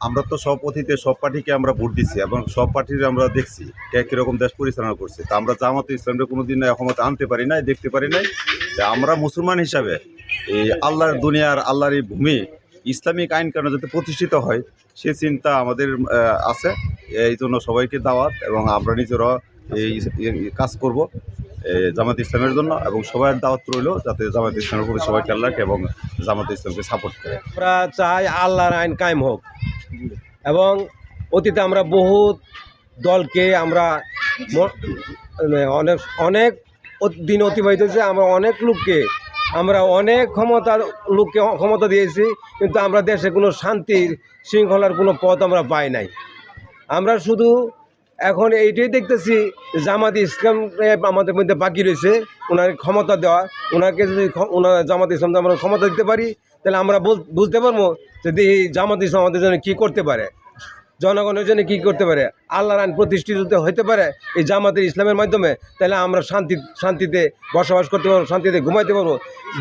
আমরা তো সব অতীতে সব পার্টিকে আমরা ভোট দিচ্ছি এবং সব পার্টির আমরা দেখছি কে কীরকম দেশ পরিচালনা করছে। তা আমরা জামাতে ইসলামটা কোনোদিন একমত আনতে পারি নাই, দেখতে পারি নাই। আমরা মুসলমান হিসাবে এই আল্লাহর দুনিয়ার আল্লাহর এই ভূমি, ইসলামিক আইন কানুন যাতে প্রতিষ্ঠিত হয়, সে চিন্তা আমাদের আছে। এই জন্য সবাইকে দাওয়াত এবং আমরা নিজেরা এই কাজ করব জামাত ইসলামের জন্য এবং সবাই দাওয়াত রইল যাতে জামাত ইসলামের প্রতি সবাই রাখে এবং জামাত ইসলামকে সাপোর্ট করে। আমরা চাই আল্লাহর আইন কায়েম হোক। এবং অতীতে আমরা বহু দলকে আমরা মানে অনেক অনেক দিন অতিবাহিত হয়েছে, আমরা অনেক লোককে, আমরা অনেক ক্ষমতার লোককে ক্ষমতা দিয়েছি, কিন্তু আমরা দেশে কোনো শান্তির শৃঙ্খলার কোনো পথ আমরা পাই নাই। আমরা শুধু এখন এইটাই দেখতেছি, জামাত ইসলাম আমাদের মধ্যে বাকি রয়েছে, ওনার ক্ষমতা দেওয়া, ওনাকে যদি ওনার জামাত ইসলামকে আমরা ক্ষমতা দিতে পারি, তাহলে আমরা বুঝতে পারব যে এই জামাত ইসলাম আমাদের জন্য কী করতে পারে। জনগণের জন্য কী করতে পারে। আল্লাহর আইন প্রতিষ্ঠিত যদি হতে পারে এই জামাতের ইসলামের মাধ্যমে, তাহলে আমরা শান্তি, শান্তিতে বসবাস করতে পারব, শান্তিতে ঘুমাইতে পারব।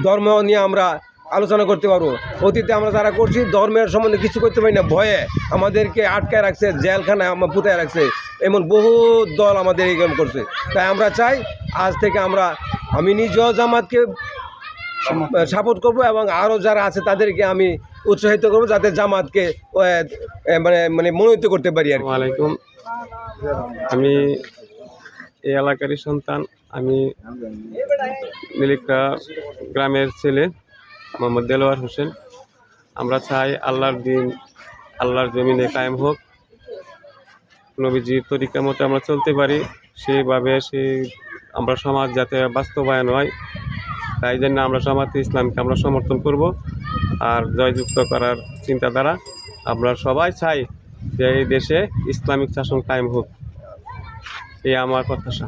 ধর্ম নিয়ে আমরা আলোচনা করতে পারব। অতীতে আমরা যারা করছি, ধর্মের সম্বন্ধে কিছু করতে পারি না, ভয়ে আমাদেরকে আটকায় রাখছে, জেলখানায় আমার পুতায় রাখছে, এমন বহু দল আমাদের এই করছে। তাই আমরা চাই, আজ থেকে আমরা, আমি নিজেও জামাতকে সাপোর্ট করব এবং আরও যারা আছে তাদেরকে আমি উৎসাহিত করব যাতে জামাতকে মানে মানে মনোনীত করতে পারি আর। আসসালামাইকুম আমি এই এলাকারই সন্তান। আমি নীলিকা গ্রামের ছেলে। মোহাম্মদ দেলোয়ার হোসেন। আমরা চাই আল্লাহর দিন, আল্লাহর জমিনে কায়েম হোক। নবীজির তরিকা মতো আমরা চলতে পারি, সেইভাবে সেই আমরা সমাজ যাতে বাস্তবায়ন হয়, তাই জন্য আমরা সমাজে ইসলামকে আমরা সমর্থন করব। আর জয়যুক্ত করার চিন্তাধারা আমরা সবাই চাই যে এই দেশে ইসলামিক শাসন কায়েম হোক। এই আমার প্রত্যাশা।